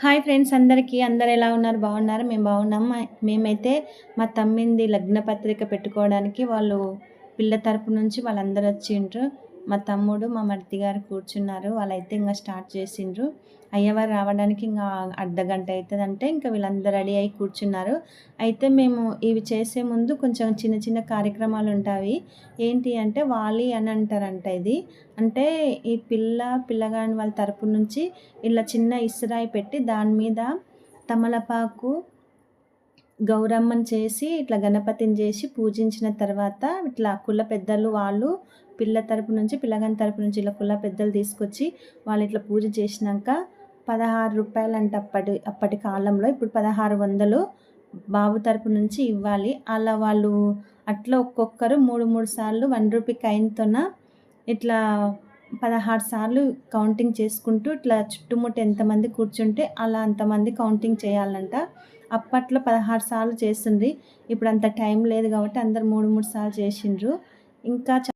Hi friends అందరికీ. అందరు ఎలా ఉన్నారు? బాగున్నారు? మేము బాగున్నాం. మేమైతే మా తమ్మింది లగ్న పత్రిక పెట్టుకోవడానికి వాళ్ళు పిల్ల తరపు నుంచి వాళ్ళందరూ వచ్చిండ్రు మా తమ్ముడు మా మరిది గారు కూర్చున్నారు. వాళ్ళైతే ఇంకా స్టార్ట్ చేసిండ్రు. అయ్యవారు రావడానికి ఇంకా అర్ధ గంట అవుతుంది అంటే ఇంకా వీళ్ళందరూ రెడీ అయి కూర్చున్నారు. అయితే మేము ఇవి చేసే ముందు కొంచెం చిన్న చిన్న కార్యక్రమాలు ఉంటాయి. ఏంటి అంటే వాలి అని అంటారంట ఇది. అంటే ఈ పిల్ల పిల్లగాని వాళ్ళ తరపు నుంచి ఇలా చిన్న ఇసురాయి పెట్టి దాని మీద తమలపాకు గౌరమ్మని చేసి ఇట్లా గణపతిని చేసి పూజించిన తర్వాత ఇట్లా కుల పెద్దలు వాళ్ళు పిల్ల తరపు నుంచి పిల్లగాని తరపు నుంచి ఇలా కుల పెద్దలు తీసుకొచ్చి వాళ్ళు ఇట్లా పూజ చేసినాక పదహారు రూపాయలు అంటే అప్పటి అప్పటి కాలంలో. ఇప్పుడు పదహారు వందలు బాబు తరపు నుంచి ఇవ్వాలి. అలా వాళ్ళు అట్లా ఒక్కొక్కరు మూడు మూడు సార్లు వన్ రూపీ కైన్తోన ఇట్లా పదహారు సార్లు కౌంటింగ్ చేసుకుంటూ ఇట్లా చుట్టుముట్టు ఎంతమంది కూర్చుంటే అలా అంతమంది కౌంటింగ్ చేయాలంట. అప్పట్లో పదహారు సార్లు చేస్తుండ్రి ఇప్పుడు అంత టైం లేదు కాబట్టి అందరు మూడు మూడు సార్లు చేసిండ్రు. ఇంకా చ-